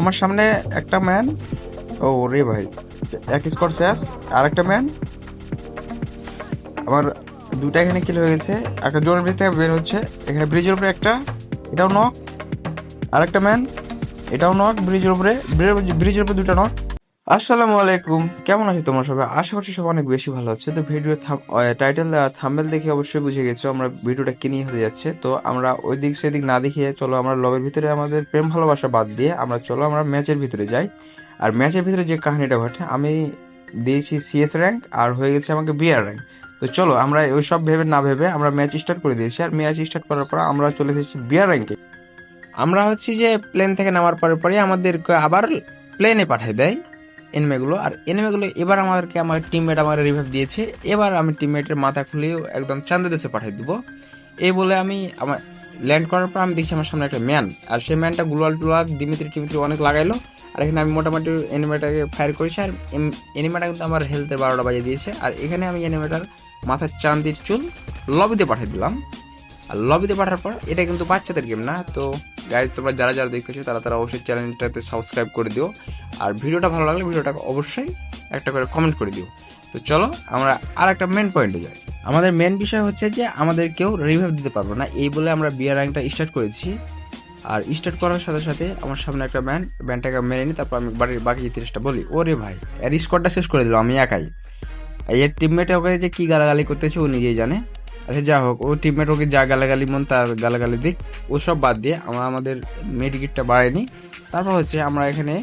আমার সামনে একটা ম্যান ও রে ভাই, এক স্কোর শেষ। আর একটা ম্যান আমার দুটা এখানে কিল হয়ে গেছে। একটা জোরের ব্রিজ থেকে বের হচ্ছে। এখানে ব্রিজের উপরে একটা, এটাও নক আর একটা ম্যান এটাও নক ব্রিজের উপরে ব্রিজের উপরে দুটা নক আসসালামু আলাইকুম। কেমন আছো তোমরা সবাই? আশা করছি সবাই অনেক বেশি ভালো আছে। তো ভিডিও টাইটেল আর থাম্বেল দেখে অবশ্যই বুঝে গেছো আমরা ভিডিওটা কি নিয়ে হতে যাচ্ছে। তো আমরা ওই দিক সেদিক না দেখিয়ে চলো আমরা লবের ভিতরে আমাদের প্রেম ভালোবাসা বাদ দিয়ে আমরা চলো আমরা ম্যাচের ভিতরে যাই। আর ম্যাচের ভিতরে যে কাহিনীটা ঘটে, আমি দিয়েছি সিএস র্যাঙ্ক আর হয়ে গেছে আমাকে বিআর র্যাঙ্ক তো চলো আমরা ওই সব ভেবে না ভেবে আমরা ম্যাচ স্টার্ট করে দিয়েছি আর ম্যাচ স্টার্ট করার পর আমরা চলে এসেছি বিআর র্যাঙ্কে আমরা হচ্ছি যে প্লেন থেকে নামার পরে পরে আমাদেরকে আবার প্লেনে পাঠিয়ে দেয়। এনিমেগুলো আর এনিমেগুলো এবার আমাদেরকে আমার টিমমেট আমার রিভাইভ দিয়েছে। এবার আমি টিমমেটের মাথা খুলিয়ে একদম চান্দা দেশে পাঠিয়ে দিব। এই বলে আমি আমার ল্যান্ড করার পর আমি দেখছি আমার সামনে একটা ম্যান আর সেই ম্যানটা গ্লোয়াল টুলাল, দিমিত্রি টিমিত্রি অনেক লাগাইলো। আর এখানে আমি মোটামুটি এনিমেটাকে ফায়ার করেছি। আর এনিমেটা কিন্তু আমার হেলথের বারোটা বাজিয়ে দিয়েছে। আর এখানে আমি এনিমেটার মাথার চান্দির চুল লবিতে পাঠিয়ে দিলাম। আর লবিতে পাঠার পর এটা কিন্তু বাচ্চাদের গেম না, তো গাইজ তোমরা যারা যারা দেখতেছো, তারা তারা অবশ্যই চ্যানেলটাতে সাবস্ক্রাইব করে দিও। আর ভিডিওটা ভালো লাগলে ভিডিওটা অবশ্যই একটা করে কমেন্ট করে দিও। তো চলো, আমরা আর একটা মেন পয়েন্টে যাই। আমাদের মেন বিষয় হচ্ছে যে, আমাদের কেউ রিভাইভ দিতে পারব না। এই বলে আমরা বিয়ার র্যাঙ্কটা স্টার্ট করেছি। আর স্টার্ট করার সাথে সাথে আমার সামনে একটা ম্যান ব্যানটাকে মেরে নিই, তারপর আমি বাড়ির বাকি ইতিহাসটা বলি। ওরে ভাই, এর স্কোরটা শেষ করে দিল, আমি একাই। এর টিমমেটে ওকে যে কী গালাগালি করতেছে, ও নিজেই জানে। আচ্ছা যা হোক, ও টিমমেট ওকে যা গালাগালি মন, তার গালাগালি দিক ওসব বাদ দিয়ে আমরা আমাদের মেডিকিটটা বাড়াইনি তারপর হচ্ছে আমরা এখানে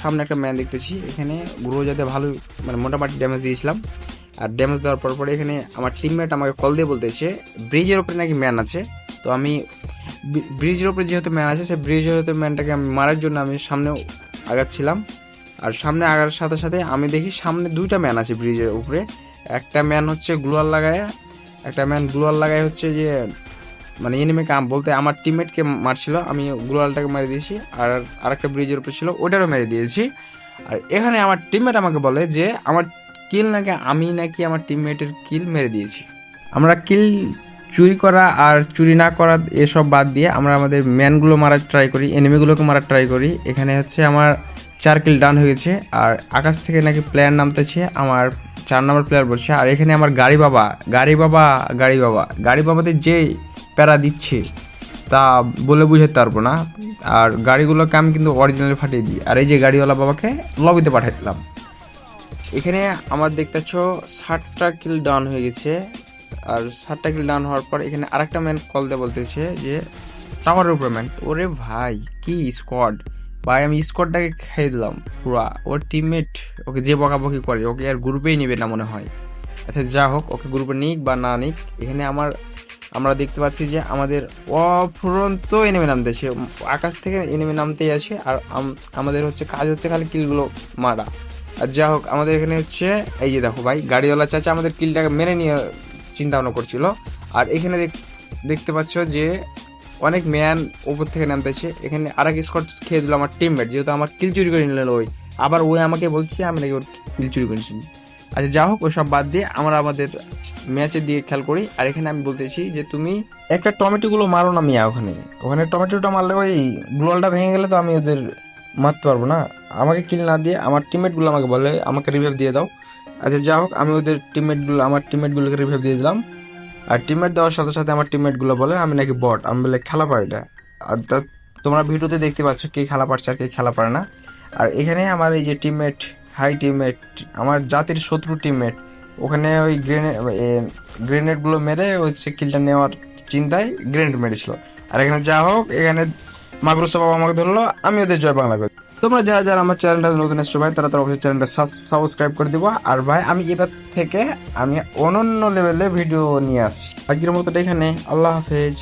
সামনে একটা ম্যান দেখতেছি, এখানে গ্রো যাতে ভালো মানে মোটামুটি ড্যামেজ দিয়েছিলাম। আর ড্যামেজ দেওয়ার পর পরে এখানে আমার টিমমেট আমাকে কল দিয়ে বলতেছে ব্রিজের ওপরে নাকি ম্যান আছে? তো আমি ব্রিজের ওপরে যেহেতু ম্যান আছে, সেই ব্রিজের ওপরে ম্যানটাকে আমি মারার জন্য আমি সামনে আগাচ্ছিলাম। আর সামনে আগার সাথে সাথে আমি দেখি সামনে দুইটা ম্যান আছে ব্রিজের উপরে। একটা ম্যান হচ্ছে গ্লোয়াল লাগায় একটা ম্যান গ্লোয়াল লাগাই হচ্ছে যে মানে এনিমিকে বলতে আমার টিমমেটকে মারছিল, আমি গ্লোয়ালটাকে মেরে দিয়েছি, আর আরেকটা ব্রিজের উপর ছিল ওটারও মেরে দিয়েছি। আর এখানে আমার টিমমেট আমাকে বলে যে, আমার কিল নাকি আমি নাকি আমার টিমমেটের কিল মেরে দিয়েছি। আমরা কিল চুরি করা আর চুরি না করা এসব বাদ দিয়ে আমরা আমাদের ম্যানগুলো মারার ট্রাই করি এনিমিগুলোকে মারার ট্রাই করি। এখানে হচ্ছে আমার চার কিল ডান হয়ে গেছে, আর আকাশ থেকে নাকি প্লেয়ার নামতেছে, আমার চার নম্বর প্লেয়ার বলছে, আর এখানে আমার গাড়ি বাবা গাড়ি বাবা গাড়ি বাবা, গাড়ি বাবাদের যে প্যারা দিচ্ছে, তা বলে বুঝাতে পারব না, আর গাড়িগুলোকে আমি কিন্তু অরিজিনালি ফাটিয়ে দিই, আর এই যে গাড়িওয়ালা বাবাকে লবিতে পাঠিয়ে দিলাম এখানে আমার দেখতে পাচ্ছ, ষাটটা কিল ডাউন হয়ে গেছে, আর ষাটটা কিল ডাউন হওয়ার পর এখানে আরেকটা ম্যান কল দিয়ে বলতেছে যে টাওয়ারের উপরে ম্যান ওরে ভাই, কি স্কোয়াড ভাই, আমি স্কোয়াডটাকে খেয়ে দিলাম, পুরা। ওর টিমমেট ওকে যে বকাবকি করে, ওকে আর গ্রুপেই নেবে না মনে হয়। আচ্ছা যা হোক, ওকে গ্রুপে নিক বা না নিক, এখানে আমার, আমরা দেখতে পাচ্ছি যে আমাদের অফুরন্ত এনেমে নামতেছে আকাশ থেকে এনেমে নামতেই আছে, আর আমাদের হচ্ছে কাজ হচ্ছে খালি কিলগুলো মারা। আর যা হোক, আমাদের এখানে হচ্ছে, এই যে দেখো ভাই, গাড়িওয়ালা চাচা আমাদের কিলটাকে মেনে নিয়ে চিন্তা ভাবনা করছিল। আর এখানে দেখতে পাচ্ছ যে অনেক ম্যান উপর থেকে নামতেছে এখানে আর এক স্কট খেয়ে দিল আমার টিমমেট যেহেতু আমার কিল চুরি করে নিলেন ওই। আবার ওই আমাকে বলছে, আমি নাকি ওর কিল চুরি করেছি আচ্ছা যা হোক, ওসব বাদ দিয়ে আমরা আমাদের ম্যাচের দিকে খেয়াল করি। আর এখানে আমি বলতেছি যে, তুমি একটা টমেটোগুলো মারো না মিয়া ওখানে। ওখানে টমেটোটা মারলে ওই গ্লোয়ালটা ভেঙে গেলে তো আমি ওদের মারতে পারব না। আমাকে কিল না দিয়ে আমার টিমমেটগুলো আমাকে বলে, আমাকে রিভাইভ দিয়ে দাও। আচ্ছা যা হোক, আমি ওদের টিমমেটগুলো আমার টিমমেটগুলোকে রিভাইভ দিয়ে দিলাম। আর টিমমেট দেওয়ার সাথে সাথে আমার টিমমেটগুলো বলে, আমি নাকি বট আমি বলে, খেলা পারি না। আর তোমরা ভিডিওতে দেখতে পাচ্ছ কে খেলা পারছে আর কে খেলা পারে না। আর এখানে আমার এই যে টিমমেট হাই টিমমেট আমার জাতির শত্রু টিমমেট ওখানে ওই গ্রেনেড গ্রেনেডগুলো মেরে হচ্ছে কিলটা নেওয়ার চিন্তায় গ্রেনেড মেরেছিল। আর এখানে যা হোক, এখানে মাগরুসা বাবা আমাকে ধরলো, আমি ওদের জয় বাংলা করি তোমরা যারা যারা আমার চ্যানেলটা নতুন এসছো ভাই, তারা তারা অবশ্যই চ্যানেলটা সাবস্ক্রাইব করে দিবো। আর ভাই, আমি এবার থেকে আমি অনন্য লেভেলে ভিডিও নিয়ে আসছি। আজকের মতো এখানে। আল্লাহ হাফেজ।